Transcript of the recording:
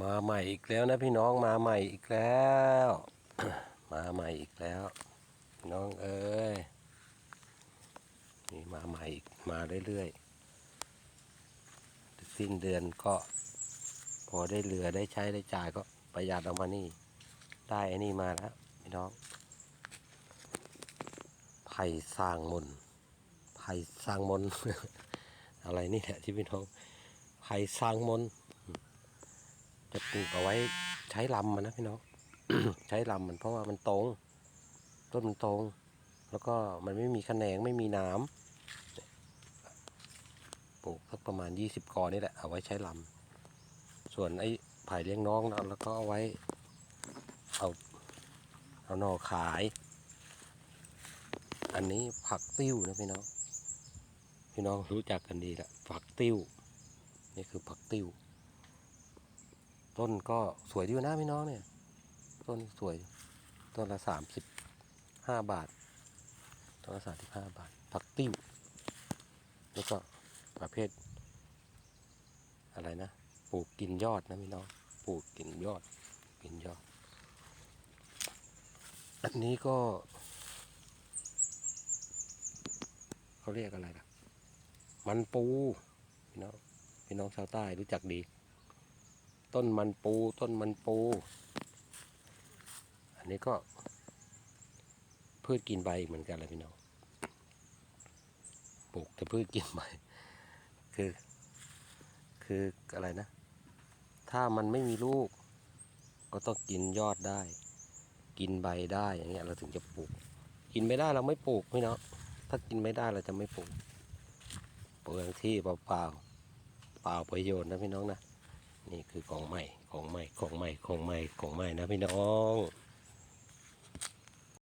มาใหม่อีกแล้วนะพี่น้องมาใหม่อีกแล้ว มาใหม่อีกแล้ว น้องเอ้ยนี่มาใหม่อีกมาเรื่อยๆสิ้นเดือนก็ พอได้เหลือได้ใช้ได้จ่ายก็ประหยัดเอามานี่ ได้ไอ้นี่มาแล้วพี่น้องไผ่สร้างมนไผ่สร้างมนอะไรนี่แหละที่พี่น้องไผ่สร้างมน จะปลูกเอาไว้ใช้ลำมันนะพี่น้อง ใช้ลำมันเพราะว่ามันตรง ต้นมันตรง แล้วก็มันไม่มีแขนงไม่มีน้ำปลูกสักประมาณยี่สิบกอนี่แหละเอาไว้ใช้ลำส่วนไอ้ไผ่เลี้ยงน้องแล้วก็เอาไว้ เอาเอาหน่อขาย อันนี้ผักติ้วนะพี่น้อง พี่น้องรู้จักกันดีแหละผักติ้ว นี่คือผักติ้ว ต้นก็สวยดีนะพี่น้องเนี่ย ต้นสวย ต้นละสามสิบห้าบาท ต้นละสามสิบห้าบาท ผักติ้ว แล้วก็ประเภท อะไรนะ ปลูกกินยอดนะพี่น้อง ปลูกกินยอด กินยอด อันนี้ก็เขาเรียกอะไรล่ะ มันปู พี่น้อง พี่น้องชาวใต้รู้จักดี ต้นมันปูต้นมันปู อันนี้ก็พืชกินใบเหมือนกันเลยพี่น้องปลูกแต่พืชกินใบคือ คืออะไรนะ ถ้ามันไม่มีลูก ก็ต้องกินยอดได้ กินใบได้อย่างเงี้ยเราถึงจะปลูก กินไม่ได้เราไม่ปลูกพี่น้องถ้ากินไม่ได้เราจะไม่ปลูกเปลืองที่เปล่าเปล่าๆเปล่าประโยชน์นะพี่น้องนะ นี่คือของใหม่ของใหม่ของใหม่ของใหม่ของใหม่นะพี่น้อง